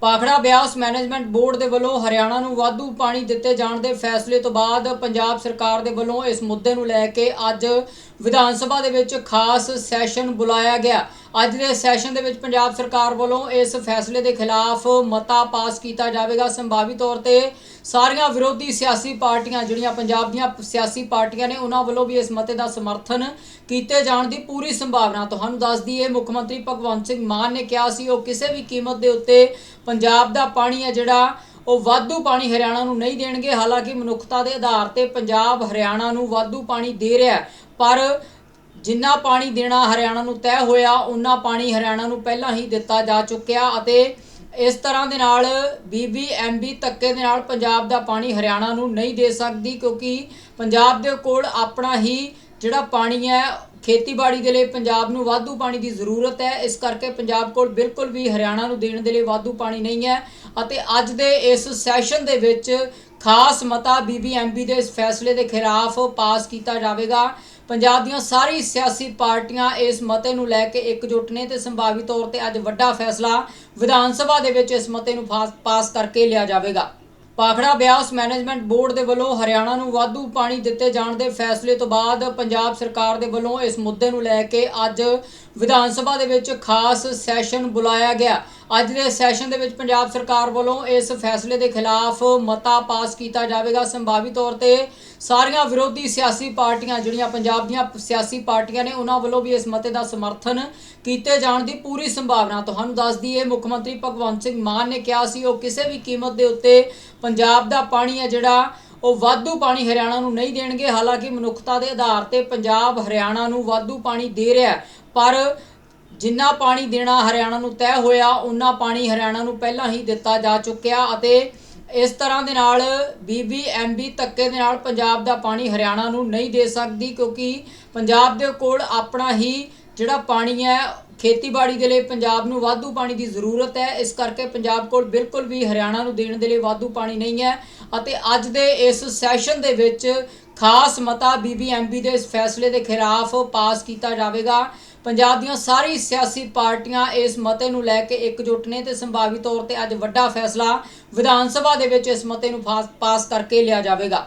Bhakra Beas management board ਦੇ ਵੱਲੋਂ ਹਰਿਆਣਾ ਨੂੰ ਵਾਧੂ ਪਾਣੀ ਦਿੱਤੇ ਜਾਣ ਦੇ ਫੈਸਲੇ ਤੋਂ ਬਾਅਦ ਪੰਜਾਬ ਸਰਕਾਰ ਦੇ ਵੱਲੋਂ ਇਸ ਮੁੱਦੇ ਨੂੰ ਲੈ ਕੇ ਅੱਜ ਵਿਧਾਨ ਸਭਾ ਦੇ ਵਿੱਚ ਖਾਸ ਸੈਸ਼ਨ ਬੁਲਾਇਆ ਗਿਆ। ਅੱਜ ਦੇ ਸੈਸ਼ਨ ਦੇ ਵਿੱਚ ਪੰਜਾਬ ਸਰਕਾਰ ਵੱਲੋਂ ਇਸ ਫੈਸਲੇ ਦੇ ਖਿਲਾਫ ਮਤਾ ਪਾਸ ਕੀਤਾ ਜਾਵੇਗਾ। ਸੰਭਾਵੀ ਤੌਰ ਤੇ ਸਾਰੀਆਂ ਵਿਰੋਧੀ ਸਿਆਸੀ ਪਾਰਟੀਆਂ ਜਿਹੜੀਆਂ ਪੰਜਾਬ ਦੀਆਂ ਸਿਆਸੀ ਪਾਰਟੀਆਂ ਨੇ, ਉਹਨਾਂ ਵੱਲੋਂ ਵੀ ਇਸ ਮਤੇ ਦਾ ਸਮਰਥਨ ਕੀਤੇ ਜਾਣ ਦੀ ਪੂਰੀ ਸੰਭਾਵਨਾ। ਤੁਹਾਨੂੰ ਦੱਸ ਦਈਏ, ਮੁੱਖ ਮੰਤਰੀ ਭਗਵੰਤ ਸਿੰਘ ਮਾਨ ਨੇ ਕਿਹਾ ਸੀ, ਉਹ ਕਿਸੇ ਵੀ ਕੀਮਤ ਦੇ ਉੱਤੇ ਪੰਜਾਬ ਦਾ ਪਾਣੀ ਹੈ ਜਿਹੜਾ, ਉਹ ਵਾਧੂ ਪਾਣੀ ਹਰਿਆਣਾ ਨੂੰ ਨਹੀਂ ਦੇਣਗੇ। ਹਾਲਾਂਕਿ ਮਨੁੱਖਤਾ ਦੇ ਆਧਾਰ ਤੇ ਪੰਜਾਬ ਹਰਿਆਣਾ ਨੂੰ ਵਾਧੂ ਪਾਣੀ ਦੇ ਰਿਹਾ ਪਰ ਜਿੰਨਾ ਪਾਣੀ ਦੇਣਾ ਹਰਿਆਣਾ ਨੂੰ ਤੈਅ ਹੋਇਆ ਉਨਾ ਪਾਣੀ ਹਰਿਆਣਾ ਨੂੰ ਪਹਿਲਾਂ ਹੀ ਦਿੱਤਾ ਜਾ ਚੁੱਕਿਆ ਅਤੇ ਇਸ ਤਰ੍ਹਾਂ ਦੇ ਨਾਲ ਬੀਬੀਐਮਬੀ ਧੱਕੇ ਦੇ ਨਾਲ ਪੰਜਾਬ ਦਾ ਪਾਣੀ ਹਰਿਆਣਾ ਨੂੰ ਨਹੀਂ ਦੇ ਸਕਦੀ ਕਿਉਂਕਿ ਪੰਜਾਬ ਦੇ ਕੋਲ ਆਪਣਾ ਹੀ ਜਿਹੜਾ ਪਾਣੀ ਹੈ, ਖੇਤੀਬਾੜੀ ਦੇ ਲਈ ਪੰਜਾਬ ਨੂੰ ਵਾਧੂ ਪਾਣੀ ਦੀ ਜ਼ਰੂਰਤ ਹੈ। ਇਸ ਕਰਕੇ ਪੰਜਾਬ ਕੋਲ ਬਿਲਕੁਲ ਵੀ ਹਰਿਆਣਾ ਨੂੰ ਦੇਣ ਦੇ ਲਈ ਵਾਧੂ ਪਾਣੀ ਨਹੀਂ ਹੈ ਅਤੇ ਅੱਜ ਦੇ ਇਸ ਸੈਸ਼ਨ ਦੇ ਵਿੱਚ ਖਾਸ ਮਤਾ ਬੀਬੀਐਮਬੀ ਦੇ ਇਸ ਫੈਸਲੇ ਦੇ ਖਿਲਾਫ ਪਾਸ ਕੀਤਾ ਜਾਵੇਗਾ। ਪੰਜਾਬ ਦੀਆਂ ਸਾਰੀ ਸਿਆਸੀ ਪਾਰਟੀਆਂ ਇਸ ਮਤੇ ਨੂੰ ਲੈ ਕੇ ਇਕਜੁੱਟ ਨੇ ਤੇ ਸੰਭਾਵੀ ਤੌਰ ਤੇ ਅੱਜ ਵੱਡਾ ਫੈਸਲਾ ਵਿਧਾਨ ਸਭਾ ਦੇ ਵਿੱਚ ਇਸ ਮਤੇ ਨੂੰ ਫਾਸ- ਪਾਸ ਕਰਕੇ ਲਿਆ ਜਾਵੇਗਾ। ਪਾਖੜਾ ਬਿਆਸ ਮੈਨੇਜਮੈਂਟ ਬੋਰਡ ਦੇ ਵੱਲੋਂ ਹਰਿਆਣਾ ਨੂੰ ਵਾਧੂ ਪਾਣੀ ਦਿੱਤੇ ਜਾਣ ਦੇ ਫੈਸਲੇ ਤੋਂ ਬਾਅਦ ਪੰਜਾਬ ਸਰਕਾਰ ਦੇ ਵੱਲੋਂ ਇਸ ਮੁੱਦੇ ਨੂੰ ਲੈ ਕੇ ਅੱਜ ਵਿਧਾਨ ਸਭਾ ਦੇ ਵਿੱਚ ਖਾਸ ਸੈਸ਼ਨ ਬੁਲਾਇਆ ਗਿਆ। ਅੱਜ ਦੇ ਸੈਸ਼ਨ ਦੇ ਵਿੱਚ ਪੰਜਾਬ ਸਰਕਾਰ ਵੱਲੋਂ ਇਸ ਫੈਸਲੇ ਦੇ ਖਿਲਾਫ ਮਤਾ ਪਾਸ ਕੀਤਾ ਜਾਵੇਗਾ। ਸੰਭਾਵੀ ਤੌਰ ਤੇ ਸਾਰੀਆਂ ਵਿਰੋਧੀ ਸਿਆਸੀ ਪਾਰਟੀਆਂ ਜਿਹੜੀਆਂ ਪੰਜਾਬ ਦੀਆਂ ਸਿਆਸੀ ਪਾਰਟੀਆਂ ਨੇ, ਉਹਨਾਂ ਵੱਲੋਂ ਵੀ ਇਸ ਮਤੇ ਦਾ ਸਮਰਥਨ ਕੀਤੇ ਜਾਣ ਦੀ ਪੂਰੀ ਸੰਭਾਵਨਾ। ਤੁਹਾਨੂੰ ਦੱਸ ਦਈਏ, ਮੁੱਖ ਮੰਤਰੀ ਭਗਵੰਤ ਸਿੰਘ ਮਾਨ ਨੇ ਕਿਹਾ ਸੀ, ਉਹ ਕਿਸੇ ਵੀ ਕੀਮਤ ਦੇ ਉੱਤੇ ਪੰਜਾਬ ਦਾ ਪਾਣੀ ਹੈ ਜਿਹੜਾ, ਉਹ ਵਾਧੂ ਪਾਣੀ ਹਰਿਆਣਾ ਨੂੰ ਨਹੀਂ ਦੇਣਗੇ। ਹਾਲਾਂਕਿ ਮਨੁੱਖਤਾ ਦੇ ਆਧਾਰ ਤੇ ਪੰਜਾਬ ਹਰਿਆਣਾ ਨੂੰ ਵਾਧੂ ਪਾਣੀ ਦੇ ਰਿਹਾ ਪਰ ਜਿੰਨਾ ਪਾਣੀ ਦੇਣਾ ਹਰਿਆਣਾ ਨੂੰ ਤੈਅ ਹੋਇਆ ਉਨਾ ਪਾਣੀ ਹਰਿਆਣਾ ਨੂੰ ਪਹਿਲਾਂ ਹੀ ਦਿੱਤਾ ਜਾ ਚੁੱਕਿਆ ਅਤੇ ਇਸ ਤਰ੍ਹਾਂ ਦੇ ਨਾਲ ਬੀਬੀਐਮਬੀ ਧੱਕੇ ਦੇ ਨਾਲ ਪੰਜਾਬ ਦਾ ਪਾਣੀ ਹਰਿਆਣਾ ਨੂੰ ਨਹੀਂ ਦੇ ਸਕਦੀ ਕਿਉਂਕਿ ਪੰਜਾਬ ਦੇ ਕੋਲ ਆਪਣਾ ਹੀ ਜਿਹੜਾ ਪਾਣੀ ਹੈ, ਖੇਤੀਬਾੜੀ ਦੇ ਲਈ ਪੰਜਾਬ ਨੂੰ ਵਾਧੂ ਪਾਣੀ ਦੀ ਜ਼ਰੂਰਤ ਹੈ। ਇਸ ਕਰਕੇ ਪੰਜਾਬ ਕੋਲ ਬਿਲਕੁਲ ਵੀ ਹਰਿਆਣਾ ਨੂੰ ਦੇਣ ਦੇ ਲਈ ਵਾਧੂ ਪਾਣੀ ਨਹੀਂ ਹੈ ਅਤੇ ਅੱਜ ਦੇ ਇਸ ਸੈਸ਼ਨ ਦੇ ਵਿੱਚ ਖਾਸ ਮਤਾ ਬੀਬੀਐਮਬੀ ਦੇ ਇਸ ਫੈਸਲੇ ਦੇ ਖਿਲਾਫ ਪਾਸ ਕੀਤਾ ਜਾਵੇਗਾ। ਪੰਜਾਬ ਦੀਆਂ ਸਾਰੀ ਸਿਆਸੀ ਪਾਰਟੀਆਂ ਇਸ ਮਤੇ ਨੂੰ ਲੈ ਕੇ ਇਕਜੁੱਟ ਨੇ ਤੇ ਸੰਭਾਵੀ ਤੌਰ ਤੇ ਅੱਜ ਵੱਡਾ ਫੈਸਲਾ ਵਿਧਾਨ ਸਭਾ ਦੇ ਵਿੱਚ ਇਸ ਮਤੇ ਨੂੰ ਫਾਸ- ਪਾਸ ਕਰਕੇ ਲਿਆ ਜਾਵੇਗਾ।